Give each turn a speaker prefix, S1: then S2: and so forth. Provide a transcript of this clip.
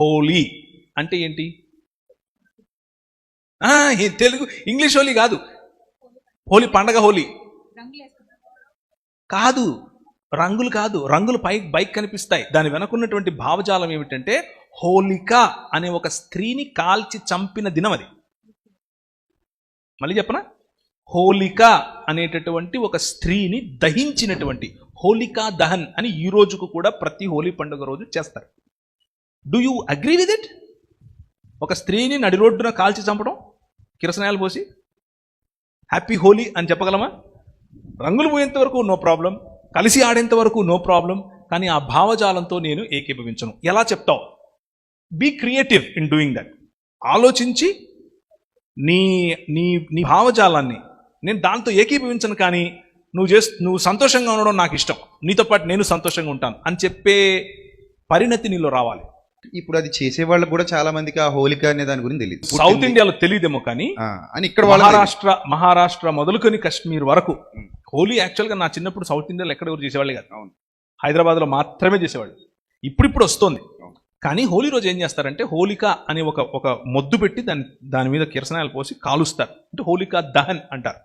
S1: హోలీ. అంటే ఏంటి? ఆ, తెలుగు ఇంగ్లీష్ హోలీ కాదు. హోలీ పండగ హోలీ. కాదు. రంగులు కాదు. రంగులు పై బైక్ కనిపిస్తాయి. దాని వెనకున్నటువంటి భావజాలం ఏమిటంటే హోలిక అనే ఒక స్త్రీని కాల్చి చంపిన దినం అది మళ్ళీ చెప్పనా? హోలిక అనేటటువంటి ఒక స్త్రీని దహించినటువంటి హోలికా దహన్ అని ఈ రోజుకు కూడా ప్రతి హోలీ పండుగ రోజు చేస్తారు. Do you agree with it ఒక స్త్రీని నడి రోడ్డున కాల్చి చంపడం కిరసనాయాలు పోసి హ్యాపీ హోలీ అని చెప్పగలమా? రంగులు పోయేంత వరకు నో ప్రాబ్లం కలిసి ఆడేంత వరకు నో ప్రాబ్లం కానీ ఆ భావజాలంతో నేను ఏకీభవించను. ఎలా చెప్తావు? Be creative in doing that ఆలోచించి నీ నీ నీ భావజాలాన్ని నేను దాంతో ఏకీభవించను కానీ నువ్వు చేస్తు నువ్వు సంతోషంగా ఉండడం నాకు ఇష్టం. నీతో పాటు నేను సంతోషంగా ఉంటాను అని చెప్పే పరిణతి నీలో రావాలి.
S2: ఇప్పుడు అది చేసే వాళ్ళకి కూడా చాలా మందికి ఆ హోలిక అనే దాని గురించి తెలియదు
S1: సౌత్ ఇండియాలో తెలియదేమో కానీ
S2: అని ఇక్కడ
S1: మహారాష్ట్ర మహారాష్ట్ర మొదలుకొని కాశ్మీర్ వరకు హోలీ యాక్చువల్గా నా చిన్నప్పుడు సౌత్ ఇండియాలో ఎక్కడ ఎవరు చేసేవాళ్ళు కాదు.
S2: అవును.
S1: హైదరాబాద్లో మాత్రమే చేసేవాళ్ళు. ఇప్పుడిప్పుడు వస్తుంది. కానీ హోలీ రోజు ఏం చేస్తారంటే హోలిక అనే ఒక ఒక మొద్దు పెట్టి దాని దాని మీద కిరసనాయలు పోసి కాలుస్తారు. అంటే హోలికా దహన్ అంటారు.